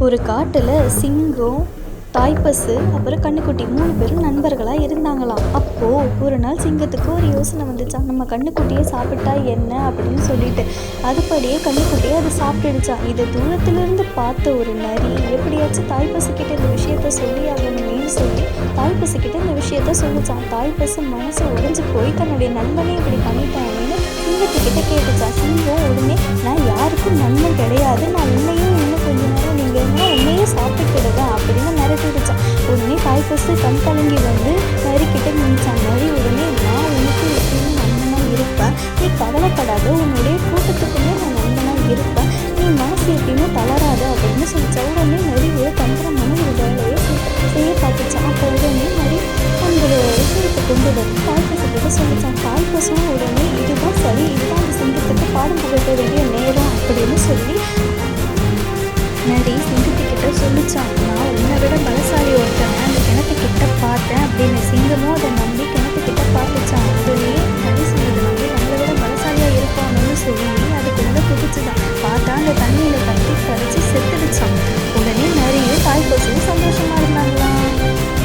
ஒரு காட்டில் சிங்கம் தாய்ப்பசு அப்புறம் கண்ணுக்குட்டி மூணு பேரும் நண்பர்களாக இருந்தாங்களாம். அப்போது ஒரு நாள் சிங்கத்துக்கு ஒரு யோசனை வந்துச்சான் நம்ம கண்ணுக்குட்டியை சாப்பிட்டா என்ன அப்படின்னு சொல்லிட்டு அதுபடியே கண்ணுக்குட்டியை அது சாப்பிட்டுடுச்சான் இதை தூரத்திலிருந்து பார்த்த ஒரு நரி எப்படியாச்சும் தாய்ப்பசு கிட்டே இந்த விஷயத்த சொல்லி ஆகணுமேனு சொல்லி தாய்ப்பசு கிட்டே இந்த விஷயத்த சொல்லிச்சான் தாய்ப்பசு மனசு உடைஞ்சு போய் தன்னுடைய நண்பனே இப்படி பண்ணிட்டான் இருந்தால் அப்படின்னு மிரட்டிடுச்சான் உடனே தாய்ப்பசு கண் கலங்கி வந்து நரிக்கிட்ட நினைச்சான் நரி உடனே நான் உனக்கு எப்பயும் நண்பனாக இருப்பேன். நீ கவலைப்படாத உன்னுடைய கூட்டத்துக்குமே நான் நண்பனாக இருப்பேன். நீ மனசு எப்பயுமே தளராத அப்படின்னு சொல்லிச்சா. உடனே நரி ஒரு தந்திரமான ஒரு வேலையை செய்ய பார்த்துச்சான் அப்போ உடனே நரி அந்த விஷயத்தை கொண்டு வந்து தாய்ப்பசு கிட்ட சொல்லிச்சான். தாய்ப்பசும் உடனே இதுதான் சரி. இதுதான் அந்த சிங்கத்துக்கு பாடம் புகட்ட வேண்டிய நேரம் அப்படின்னு சொல்லி நரி என்னாச்சு அப்படின்னா உன்னை விட பலசாலி ஒருத்தவங்க அந்த கிணத்து கிட்ட பார்த்தேன் அப்படின்னு சிங்கமும் அதை நம்பி கிணத்துக்கிட்ட பார்த்துச்சான் அதுலேயே தடை சொன்னது நம்பி நம்மளை விட பலசாலியாக இருப்பாங்கன்னு சொல்லி